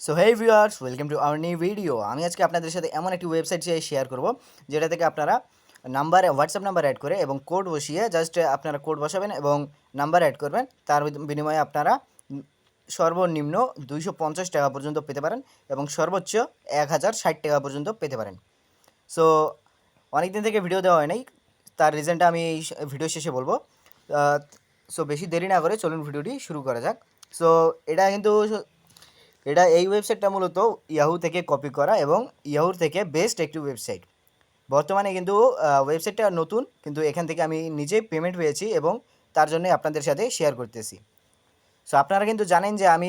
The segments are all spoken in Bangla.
So hey viewers welcome to our new video আমি আজকে আপনাদের সাথে এমন একটি ওয়েবসাইট শেয়ার করব, যেটা থেকে আপনারা নাম্বারে হোয়াটসঅ্যাপ নাম্বার অ্যাড করে এবং কোড বসিয়ে জাস্ট আপনারা কোড বসাবেন এবং নাম্বার অ্যাড করবেন। তার বিনিময়ে আপনারা সর্বনিম্ন দুইশো পঞ্চাশ টাকা পর্যন্ত পেতে পারেন এবং সর্বোচ্চ এক হাজার ষাট টাকা পর্যন্ত পেতে পারেন। সো অনেক দিন থেকে ভিডিও দেওয়া হয় নাই, তার রিজনটা আমি এই ভিডিও শেষে বলব। সো বেশি দেরি না করে চলুন ভিডিওটি শুরু করা যাক। সো এটা কিন্তু এটা এই ওয়েবসাইটটা মূলত ইয়াহু থেকে কপি করা এবং ইয়াহুর থেকে বেস্ট একটি ওয়েবসাইট বর্তমানে কিন্তু ওয়েবসাইটটা নতুন, কিন্তু এখান থেকে আমি নিজেই পেমেন্ট পেয়েছি এবং তার জন্য আপনাদের সাথে শেয়ার করতেছি। সো আপনারা কিন্তু জানেন যে আমি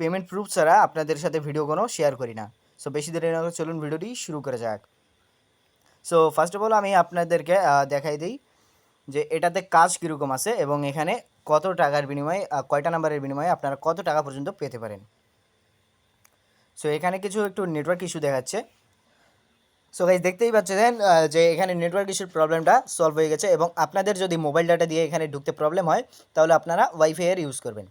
পেমেন্ট প্রুফ ছাড়া আপনাদের সাথে ভিডিও কোনো শেয়ার করি না। সো বেশি দেরি না চলুন ভিডিওটি শুরু করা যাক। সো ফার্স্ট অফ অল আমি আপনাদেরকে দেখাই দিই যে এটাতে কাজ কীরকম আছে এবং এখানে কত টাকার বিনিময়ে কয়টা নাম্বারের বিনিময়ে আপনারা কত টাকা পর্যন্ত পেতে পারেন। সো এখানে কিছু একটু নেটওয়ার্ক ইস্যু দেখাচ্ছে। সো গাইজ দেখতেই পাচ্ছেন যে এখানে নেটওয়ার্ক ইস্যুর প্রবলেমটা সলভ হয়ে গেছে এবং আপনাদের যদি মোবাইল ডাটা দিয়ে এখানে ঢুকতে প্রবলেম হয়, তাহলে আপনারা ওয়াইফাই এর ইউজ করবেন।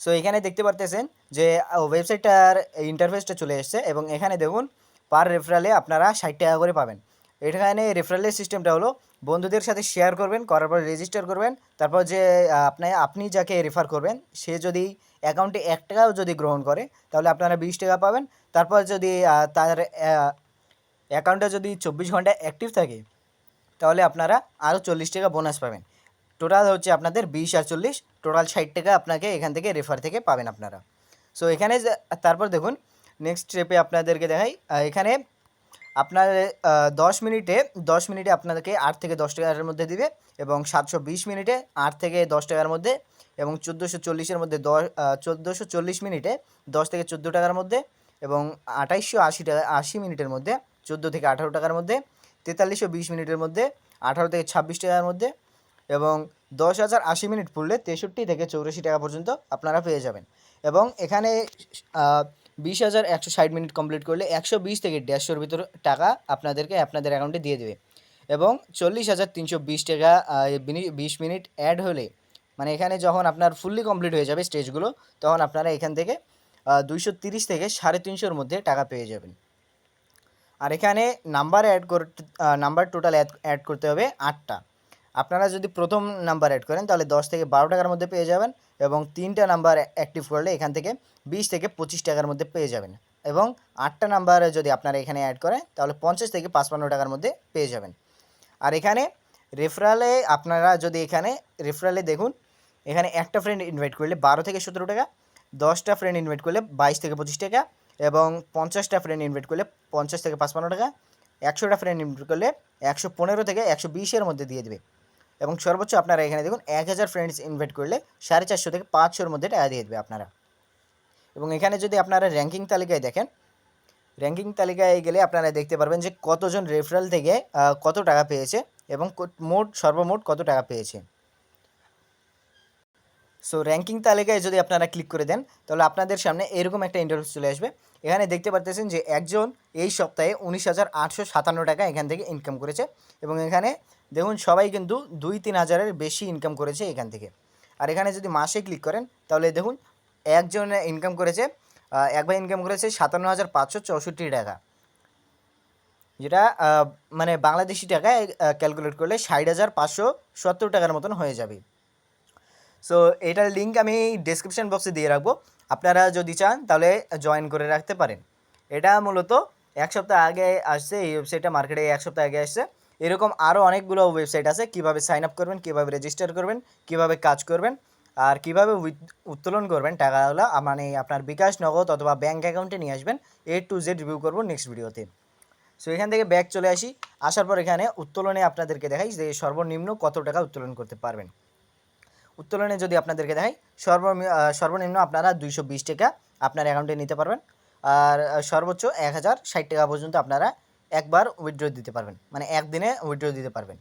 সো এখানে দেখতে পারতেছেন যে ওয়েবসাইটটার ইন্টারফেসটা চলে এসেছে এবং এখানে দেখুন পার রেফারেলে আপনারা ষাট টাকা করে পাবেন। এখানে রেফারেলের সিস্টেমটা হলো বন্ধুদের সাথে শেয়ার করবেন, করার পর রেজিস্টার করবেন, তারপর যে আপনি আপনি যাকে রেফার করবেন, সে যদি অ্যাকাউন্টে এক টাকাও যদি গ্রহণ করে, তাহলে আপনারা বিশ টাকা পাবেন। তারপর যদি তার অ্যাকাউন্টে যদি চব্বিশ ঘণ্টা অ্যাক্টিভ থাকে, তাহলে আপনারা আরও চল্লিশ টাকা বোনাস পাবেন। টোটাল হচ্ছে আপনাদের বিশ আর চল্লিশ টোটাল ষাট টাকা আপনাকে এখান থেকে রেফার থেকে পাবেন আপনারা। সো এখানে, তারপর দেখুন নেক্সট স্টেপে আপনাদেরকে দেখাই এখানে আপনার দশ মিনিটে দশ মিনিটে আপনাদেরকে আট থেকে দশ টাকার মধ্যে দিবে এবং সাতশো বিশ মিনিটে আট থেকে দশ টাকার মধ্যে এবং চোদ্দোশো চল্লিশের মধ্যে দশ চোদ্দোশো চল্লিশ মিনিটে দশ থেকে চোদ্দ টাকার মধ্যে এবং আঠাইশশো আশি টাকা, আশি মিনিটের মধ্যে, চোদ্দ থেকে আঠারো টাকার মধ্যে, তেতাল্লিশশো বিশ মিনিটের মধ্যে, আঠারো থেকে ছাব্বিশ টাকার মধ্যে এবং দশ হাজার আশি মিনিট পড়লে তেষট্টি থেকে চৌরাশি টাকা পর্যন্ত আপনারা পেয়ে যাবেন। এবং এখানে বিশ হাজার একশো ষাট মিনিট কমপ্লিট করলে একশো বিশ থেকে দেড়শোর ভিতর টাকা আপনাদেরকে আপনাদের অ্যাকাউন্টে দিয়ে দেবে। এবং চল্লিশ হাজার তিনশো বিশ টাকা বিশ মিনিট অ্যাড হলে মানে এখানে যখন আপনার ফুললি কমপ্লিট হয়ে যাবে স্টেজগুলো তখন আপনারা এখান থেকে দুইশো তিরিশ থেকে সাড়ে তিনশোর মধ্যে টাকা পেয়ে যাবেন। আর এখানে নাম্বার অ্যাড করতে নাম্বার টোটাল অ্যাড করতে হবে আটটা। আপনারা যদি প্রথম নাম্বার অ্যাড করেন, তাহলে দশ থেকে বারো টাকার মধ্যে পেয়ে যাবেন। এবং তিনটা নাম্বার অ্যাক্টিভ করলে এখান থেকে বিশ থেকে পঁচিশ টাকার মধ্যে পেয়ে যাবেন। এবং আটটা নাম্বার যদি আপনারা এখানে অ্যাড করেন, তাহলে পঞ্চাশ থেকে পাঁচপান্ন টাকার মধ্যে পেয়ে যাবেন। আর এখানে রেফারালে আপনারা যদি এখানে রেফারালে দেখুন, এখানে একটা ফ্রেন্ড ইনভাইট করলে বারো থেকে সতেরো টাকা, দশটা ফ্রেন্ড ইনভাইট করলে বাইশ থেকে পঁচিশ টাকা, এবং পঞ্চাশটা ফ্রেন্ড ইনভাইট করলে পঞ্চাশ থেকে পাঁচপান্ন টাকা, একশোটা ফ্রেন্ড ইনভাইট করলে একশো পনেরো থেকে একশো বিশের মধ্যে দিয়ে দেবে। এবং সর্বোচ্চ আপনারা এখানে দেখুন এক হাজার ফ্রেন্ডস ইনভাইট করলে সাড়ে চারশো থেকে পাঁচশোর মধ্যে টাকা দিয়ে দেবে আপনারা। এবং এখানে যদি আপনারা র্যাঙ্কিং তালিকায় দেখেন র্যাঙ্কিং তালিকায় গেলে আপনারা দেখতে পারবেন যে কতজন রেফারেল থেকে কত টাকা পেয়েছে এবং মোট, সর্বমোট কত টাকা পেয়েছে। সো র্যাঙ্কিং তালিকায় যদি আপনারা ক্লিক করে দেন তাহলে আপনাদের সামনে এরকম একটা ইন্টারভিউ চলে আসবে। এখানে দেখতে পারতেছেন যে একজন এই সপ্তাহে উনিশ হাজার আটশো সাতান্ন টাকা এখান থেকে ইনকাম করেছে এবং এখানে দেখুন সবাই কিন্তু দুই তিন হাজারের বেশি ইনকাম করেছে এখান থেকে। আর এখানে যদি মাসে ক্লিক করেন তাহলে দেখুন একজন ইনকাম করেছে আহ, এক ভাই ইনকাম করেছে সাতান্ন হাজার পাঁচশো চৌষট্টি টাকা। যেটা মানে বাংলাদেশি টাকায় ক্যালকুলেট করলে ষাট হাজার পাঁচশো সত্তর টাকার মতন হয়ে যাবে। সো এটার লিঙ্ক আমি ডেসক্রিপশন বক্সে দিয়ে রাখব। আপনারা যদি চান, তাহলে জয়েন করে রাখতে পারেন। এটা মূলত এক সপ্তাহ আগে আসছে, এই ওয়েবসাইটটা মার্কেটে এক সপ্তাহ আগে আসছে। এরকম আরও অনেকগুলো ওয়েবসাইট আছে, কীভাবে সাইন আপ করবেন, কীভাবে রেজিস্টার করবেন, কীভাবে কাজ করবেন, আর কীভাবে উত্তোলন করবেন, টাকাগুলো মানে আপনার বিকাশ, নগদ অথবা ব্যাঙ্ক অ্যাকাউন্টে নিয়ে আসবেন। এ টু জেড রিভিউ করব নেক্সট ভিডিওতে সো এখান থেকে ব্যাক চলে আসি। আসার পর এখানে উত্তোলনে আপনাদেরকে দেখাই যে সর্বনিম্ন কত টাকা উত্তোলন করতে পারবেন। উত্তোলনে যদি আপনাদেরকে দেখাই সর্ব সর্বনিম্ন আপনারা দুইশো বিশ টাকা আপনার অ্যাকাউন্টে নিতে পারবেন। আর সর্বোচ্চ এক হাজার ষাট টাকা পর্যন্ত আপনারা একবার উইথড্র দিতে পারবেন। মানে একদিনে উইথড্র দিতে পারবেন।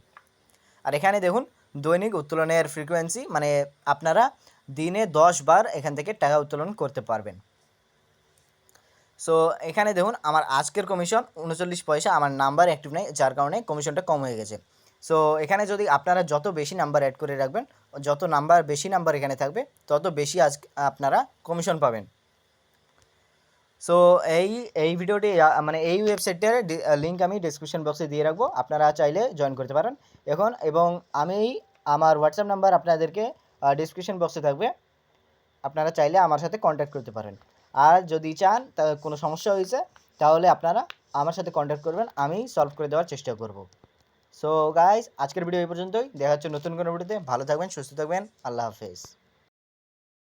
আর এখানে দেখুন, দৈনিক উত্তোলনের ফ্রিকোয়েন্সি মানে আপনারা দিনে দশ বার এখান থেকে টাকা উত্তোলন করতে পারবেন। সো এখানে দেখুন, আমার আজকের কমিশন উনচল্লিশ পয়সা, আমার নাম্বার অ্যাক্টিভ নেই, যার কারণে কমিশনটা কম হয়ে গেছে। সো এখানে যদি আপনারা যত বেশি নাম্বার অ্যাড করে রাখবেন যত নাম্বার, বেশি নাম্বার এখানে থাকবে, তত বেশি আজ আপনারা কমিশন পাবেন। সো এই এই ভিডিওটি মানে এই ওয়েবসাইটটার লিঙ্ক আমি ডিসক্রিপশন বক্সে দিয়ে রাখব। আপনারা চাইলে জয়েন করতে পারেন। এখন, এবং আমি আমার হোয়াটসঅ্যাপ নাম্বার আপনাদেরকে ডিসক্রিপশন বক্সে থাকবে। আপনারা চাইলে আমার সাথে কন্ট্যাক্ট করতে পারেন। আর যদি চান, তা, কোনো সমস্যা হয়েছে, তাহলে আপনারা আমার সাথে কন্ট্যাক্ট করবেন। আমি সলভ করে দেওয়ার চেষ্টা করব। সো গাইজ আজকের ভিডিও এই পর্যন্তই। দেখা হচ্ছে নতুন কোনো ভিডিওতে ভালো থাকবেন, সুস্থ থাকবেন। আল্লাহ হাফেজ।